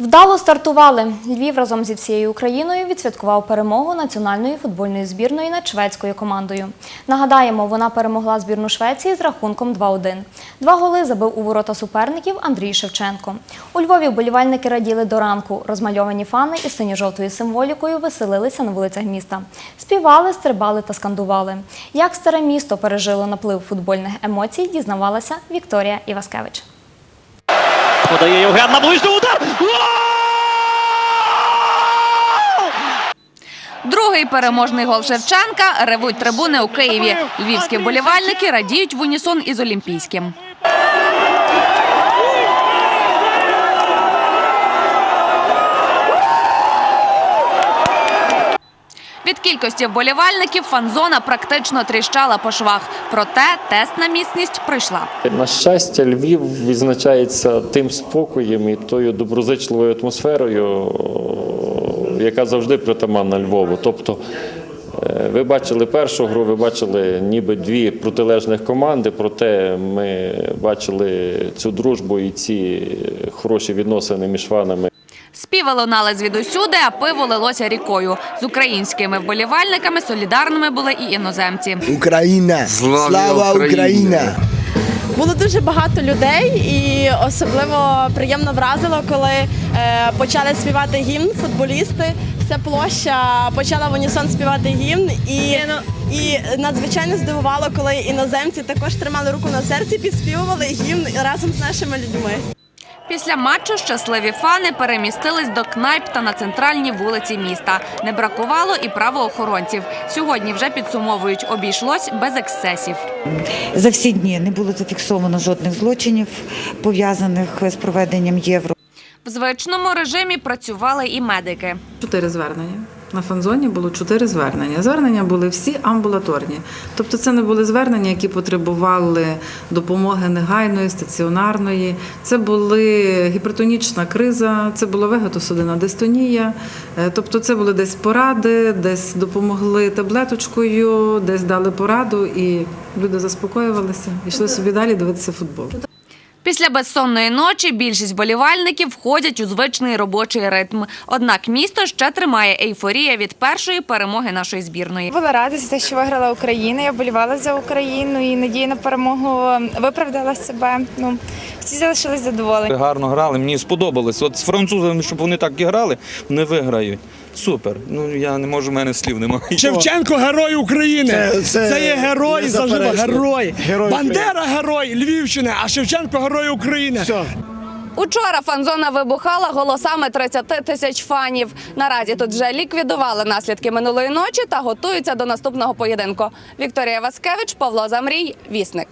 Вдало стартували. Львів разом зі всією Україною відсвяткував перемогу національної футбольної збірної над шведською командою. Нагадаємо, вона перемогла збірну Швеції з рахунком 2-1. Два голи забив у ворота суперників Андрій Шевченко. У Львові вболівальники раділи до ранку. Розмальовані фани із синьо-жовтою символікою веселилися на вулицях міста. Співали, стрибали та скандували. Як старе місто пережило наплив футбольних емоцій, дізнавалася Вікторія Іваскевич. Подає Євген на ближній удар. Другий переможний гол Шевченка ревуть трибуни у Києві. Львівські вболівальники радіють в унісон із Олімпійським. Від кількості вболівальників фан-зона практично тріщала по швах. Проте тест на міцність пройшла. На щастя, Львів відзначається тим спокоєм і тою доброзичливою атмосферою, яка завжди притаманна Львову. Тобто, е, ви бачили першу гру, ви бачили ніби дві протилежних команди, проте ми бачили цю дружбу і ці хороші відносини між фанами. Співи лунали звідусюди, а пиво лилося рікою. З українськими вболівальниками солідарними були і іноземці. Україна! Слава Україна! Було дуже багато людей, і особливо приємно вразило, коли е, почали співати гімн футболісти. Вся площа почала в унісон співати гімн, і, і надзвичайно здивувало, коли іноземці також тримали руку на серці, підспівували гімн разом з нашими людьми. Після матчу щасливі фани перемістились до кнайп та на центральній вулиці міста. Не бракувало і правоохоронців. Сьогодні вже підсумовують, обійшлось без ексцесів. За всі дні не було зафіксовано жодних злочинів пов'язаних з проведенням євро. В звичному режимі працювали і медики. Чотири звернення. На фанзоні було чотири звернення. Звернення були всі амбулаторні. Тобто це не були звернення, які потребували допомоги негайної, стаціонарної. Це були гіпертонічна криза, це була вегетосудинна дистонія. Е, Тобто це були десь поради, десь допомогли таблеточкою, десь дали пораду, і люди заспокоювалися, йшли собі далі дивитися футбол. Після безсонної ночі більшість болівальників входять у звичний робочий ритм. Однак місто ще тримає ейфорія від першої перемоги нашої збірної. Була рада за те, що виграла Україна. Я болівала за Україну і надія на перемогу виправдала себе. Ну всі залишились задоволені. Гарно грали, мені сподобалось. От з французами, щоб вони так і грали, вони виграють. Супер. Ну я не можу, в мене слів немає. Шевченко герой України. Це- це є герой, завжди герой. Герой Бандера герой Львівщини, а Шевченко герой України. Все. Учора фан-зона вибухала голосами 30 тисяч фанів. Наразі тут вже ліквідували наслідки минулої ночі та готуються до наступного поєдинку. Вікторія Васкевич, Павло Замрій, Вісник.